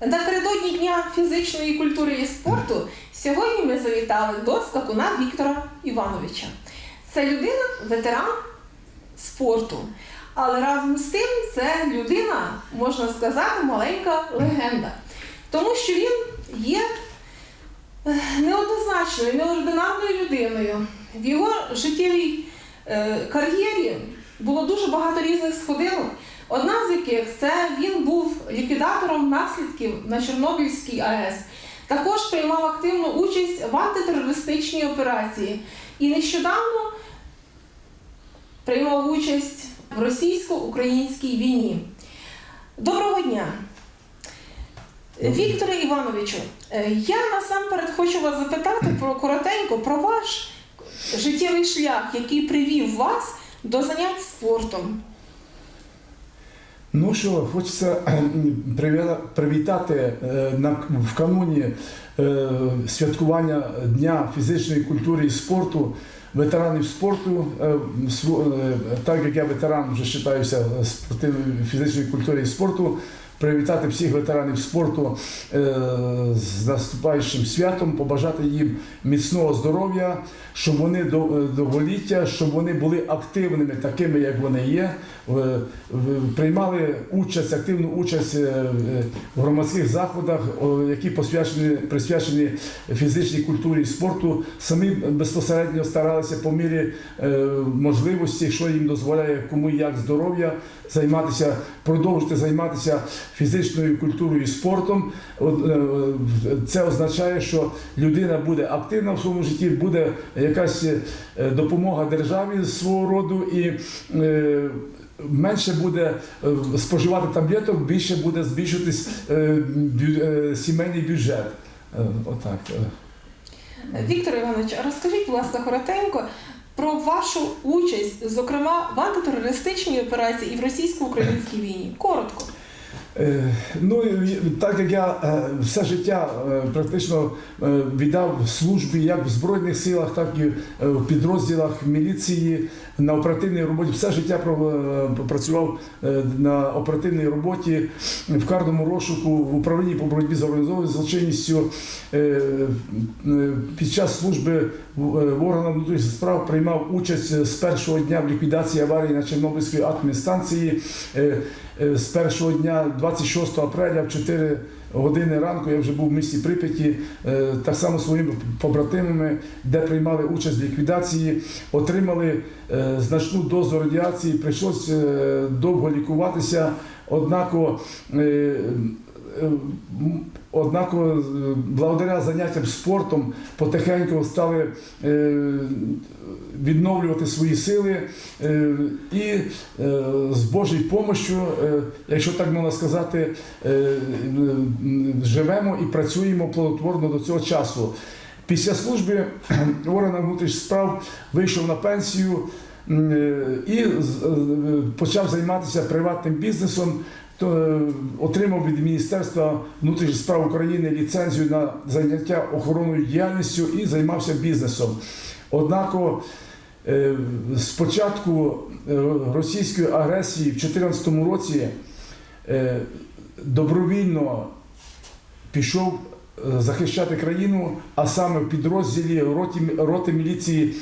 Напередодні Дня фізичної культури і спорту сьогодні ми завітали до скакуна Віктора Івановича. Це людина, ветеран спорту. Але разом з тим це людина, можна сказати, маленька легенда. Тому що він є е, неоднозначною, неординарною людиною. В його життєвій е, кар'єрі було дуже багато різних сходинок. Одна з яких це він був ліквідатором наслідків на Чорнобильській АЕС. Також приймав активну участь в антитерористичній операції. І нещодавно приймав участь в російсько-українській війні. Доброго дня! Вікторе Івановичу, е, я насамперед хочу вас запитати про коротенько про ваш життєвий шлях, який привів вас до занять спортом. Ну що, хочеться е, привітати е, в кануні е, святкування Дня фізичної культури і спорту ветеранів спорту. Так як я ветеран вже вважаюся спортивної фізичної культури і спорту. Привітати всіх ветеранів спорту е, з наступаючим святом, побажати їм міцного здоров'я, щоб вони до- е, щоб вони були активними, такими як вони є, приймали участь, активну участь е, в громадських заходах, які посвячені присвячені фізичній культурі і спорту. Самі безпосередньо старалися по мірі можливості, що їм дозволяє кому як здоров'я, займатися, продовжити займатися фізичною культурою і спортом. Е, Це означає, що людина буде активна в своєму житті, буде якась е, допомога державі свого роду і. е, Менше буде споживати таблеток, більше буде збільшуватись сімейний бюджет. Отак. Віктор Іванович, розкажіть, будь ласка, коротенько про вашу участь, зокрема в антитерористичній операції і в російсько-українській війні. Коротко. Е, Ну, так як я е, все життя е, практично віддав службі як в Збройних силах, так і в підрозділах міліції на оперативній роботі, все життя е, працював е, на оперативній роботі в карному розшуку в управлінні по боротьбі з організованою злочинністю. Е, Під час служби в органах внутрішніх справ приймав участь з першого дня в ліквідації аварії на Чорнобильській атомній станції. З першого дня, 26 апреля, в 4 години ранку, я вже був в місті Прип'яті, е, так само своїми побратимами, де приймали участь в ліквідації, отримали е, значну дозу радіації, прийшлося е, довго лікуватися. Однако е, е, м, Однако, е, благодаря заняттям спортом потихеньку стали е, відновлювати свої сили і з Божою допомогою, якщо так можна сказати, живемо і працюємо плодотворно до цього часу. Після служби в органах внутрішніх справ вийшов на пенсію і почав займатися приватним бізнесом. То е, отримав від Міністерства внутрішніх справ України ліцензію на заняття охоронною діяльністю і займався бізнесом. Однако е, з початку е, російської агресії в 2014 році е, добровільно пішов е, захищати країну, а саме в підрозділі роті, роти міліції,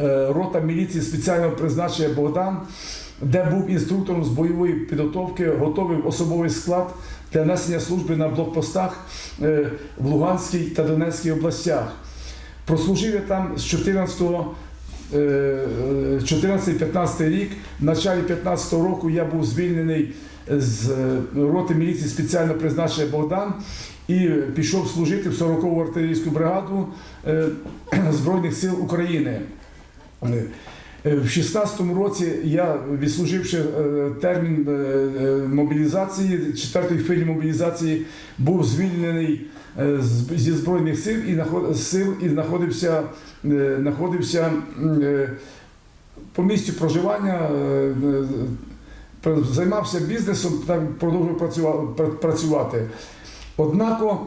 е, рота міліції спеціального призначення Богдан, де був інструктором з бойової підготовки, готовий особовий склад для несення служби на блокпостах е, в Луганській та Донецькій областях. Прослужив я там з 14 е, 14-15 рік. В началі 15 року я був звільнений з е, роти міліції спеціально призначення Богдан і пішов служити в 40-ту артилерійську бригаду е, Збройних сил України. Е, В 16-му році я, відслуживши е, термін е, мобілізації, четвертої хвилі мобілізації, був звільнений зі Збройних сил і сил і знаходився, знаходився по місцю проживання, пр- займався бізнесом, там продовжував працювати. Однако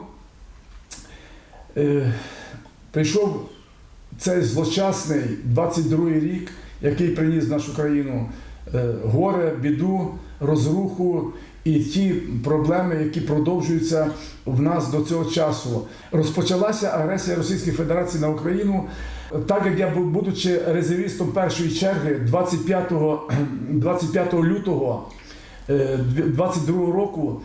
прийшов цей злочасний 22-й рік, який приніс в нашу країну е, горе, біду, розруху і ті проблеми, які продовжуються в нас до цього часу. Розпочалася агресія Російської Федерації на Україну. Так як я, бу- будучи резервістом першої черги 25, 25 лютого е, 22 року,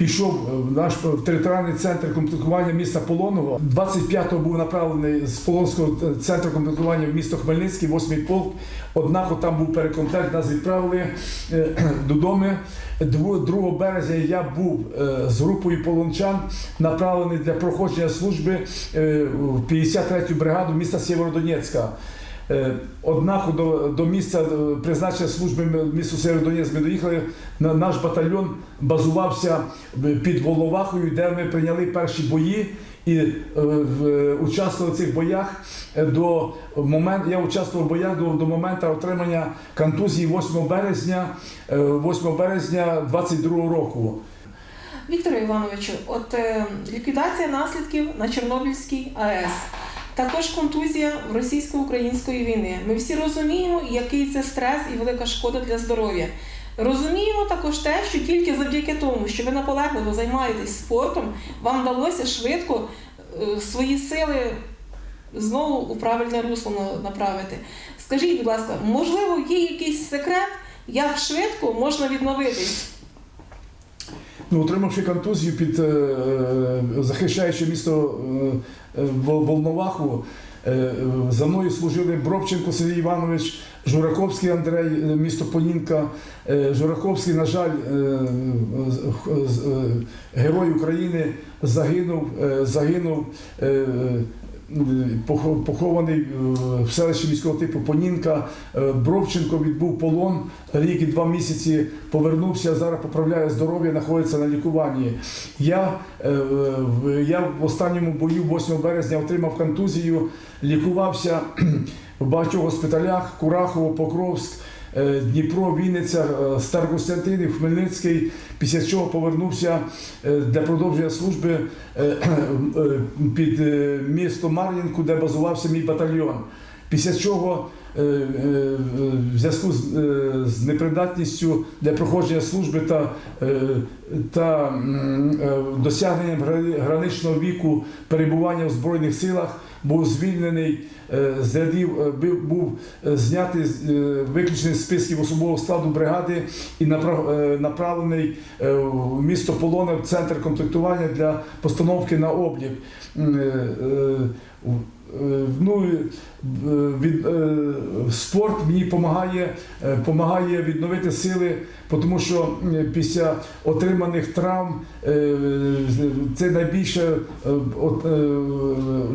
пішов в наш територіальний центр комплектування міста Полоного. 25-го був направлений з Полонського центру комплектування в місто Хмельницький, 8-й полк. Однак там був перекомплект, нас відправили е, додому. 2 березня я був е, з групою полончан направлений для проходження служби е, в 53-ю бригаду міста Сєвєродонецька. Е, Однак до, до місця е, призначення служби Сєвєродонецьк ми доїхали. На- Наш батальйон базувався під Волновахою, де ми прийняли перші бої. І е, в- участвував в цих боях е, до моменту. Я участвував в боях до, до моменту отримання контузії 8 березня, е, 8 березня 22 року. Вікторе Івановичу, от е, ліквідація наслідків на Чорнобильській АЕС, також контузія російсько-української війни. Ми всі розуміємо, який це стрес і велика шкода для здоров'я. Розуміємо також те, що тільки завдяки тому, що ви наполегливо займаєтесь спортом, вам вдалося швидко е, свої сили знову у правильне русло на- направити. Скажіть, будь ласка, можливо, є якийсь секрет, як швидко можна відновитись? Ну, отримавши контузію під е, е, захищаючи місто е, е, Волноваху, е, за мною служили Бробченко Сергій Іванович, Жураковський Андрей, місто Понінка. Жураковський, на жаль, герой України загинув, загинув. Похований е, в селищі міського типу Понінка. Е, Бровченко відбув полон рік і два місяці. Повернувся зараз, поправляє здоров'я, знаходиться на лікуванні. Я, е, я в останньому бою 8 березня отримав контузію, лікувався в багатьох госпіталях: Курахово, Покровськ. Е, Дніпро, Вінниця, е, Старокостянтинів, Хмельницький, після чого повернувся е, для продовження служби під місто Мар'їнку, де базувався мій батальйон. Після чого в зв'язку з, непридатністю для проходження служби та, та досягненням граничного віку перебування в Збройних силах був звільнений е, з рядів, е, був е, знятий виключений з списків особового складу бригади і направ- направлений в місто Полоне в центр комплектування для постановки на облік. Ну, від, е, спорт мені допомагає, помагає відновити сили, тому що е, після отриманих травм е, це найбільше е, е,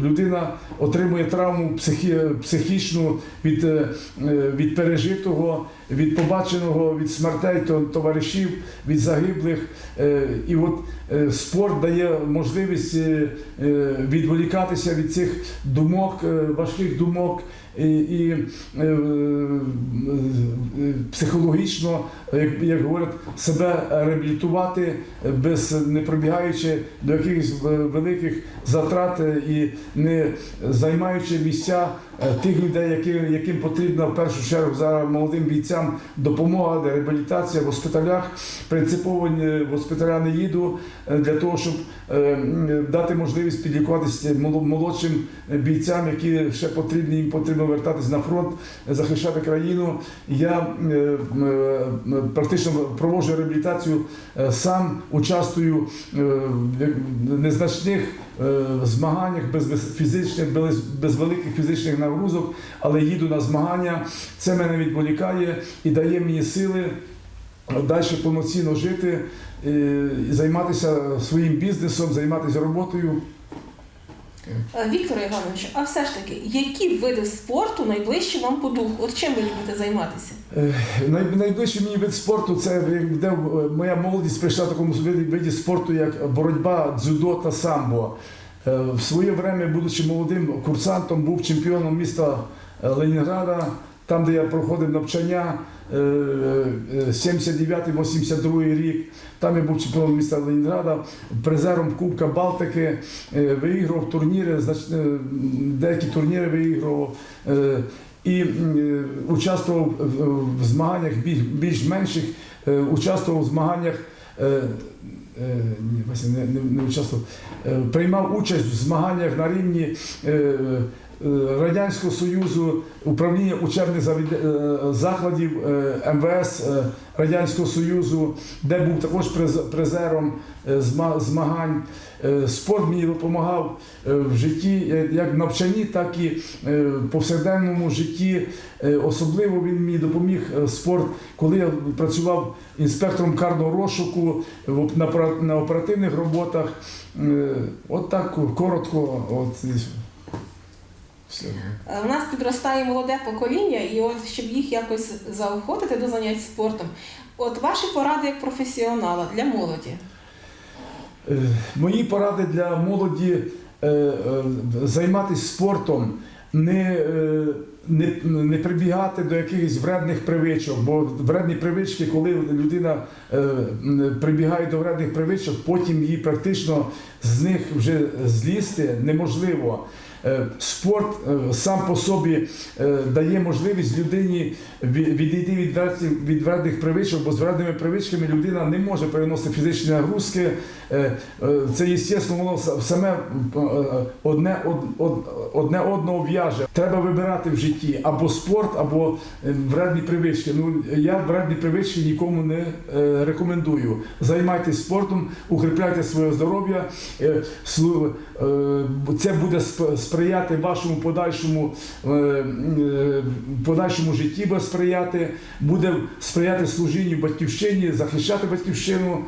людина отримує травму психі, психічну від, е, е, від пережитого, від побаченого, від смертей товаришів, від загиблих. Е, І от е, спорт дає можливість е, е, відволікатися від цих думок, е, важких думок. Hamburg І, і е, е, е, психологічно, як, як говорять, себе реабілітувати, без не прибігаючи до якихось великих затрат і не займаючи місця тих людей, які, яким потрібна в першу чергу зараз молодим бійцям допомога, реабілітація в госпіталях. Принципово в госпіталя не їду для того, щоб дати можливість підлікуватися молодшим бійцям, які ще потрібні, їм потрібно вертатись на фронт, захищати країну. Я е, е, практично проводжу реабілітацію е, сам, участвую в незначних змаганнях без, фізичних, без, великих фізичних нагрузок, але їду на змагання. Це мене відволікає і дає мені сили далі повноцінно жити, займатися своїм бізнесом, займатися роботою. Е, Вікторе Івановичу, а все ж таки, які види спорту найближчі вам по духу? От чим ви любите займатися? Най- Найближчий мені вид спорту це де е, моя молодість прийшла в такому виді, виді спорту, як боротьба, дзюдо та самбо. Е, В своє время, будучи молодим курсантом, був чемпіоном міста Ленінграда, там, де я проходив навчання, е, е, 79-82 рік. Там я був чемпіоном міста Ленінграда, призером Кубка Балтики, е, виіграв турніри, е, деякі турніри виіграв. Е, і е, участвував в- змаганнях більш, менших, е, участвував в змаганнях. е, е, не, не, не участвував. Е, Приймав участь в змаганнях на рівні е, е, Радянського Союзу, управління учебних е, закладів е, МВС е, Радянського Союзу, де був також приз- призером е, змагань. Е, Спорт мені допомагав е, в житті, е, як в навчанні, так і е, в повсякденному житті. Е, Особливо він мені допоміг е, спорт, коли я працював інспектором карного розшуку на оперативних роботах. Е, От так коротко. От. Е, У нас підростає молоде покоління, і от щоб їх якось заохотити до занять спортом. От ваші поради як професіонала для молоді. Е, Мої поради для молоді е, е, займатися спортом, не, е, не, не прибігати до якихось вредних привичок, бо вредні привички, коли людина е, прибігає до вредних привичок, потім її практично з них вже злізти неможливо. Е, Спорт е, сам по собі е, дає можливість людині відійти від вредних, від вредних привичок, бо з вредними привичками людина не може переносити фізичні нагрузки. Це, звісно, воно саме одне, од- од- одне одного в'яже. Треба вибирати в житті або спорт, або вредні привички. Ну, я вредні привички нікому не рекомендую. Займайтесь спортом, укріпляйте своє здоров'я. Це буде сп- сприяти вашому подальшому, е, е, подальшому житті буде сприяти, буде сприяти служінню батьківщині, захищати батьківщину.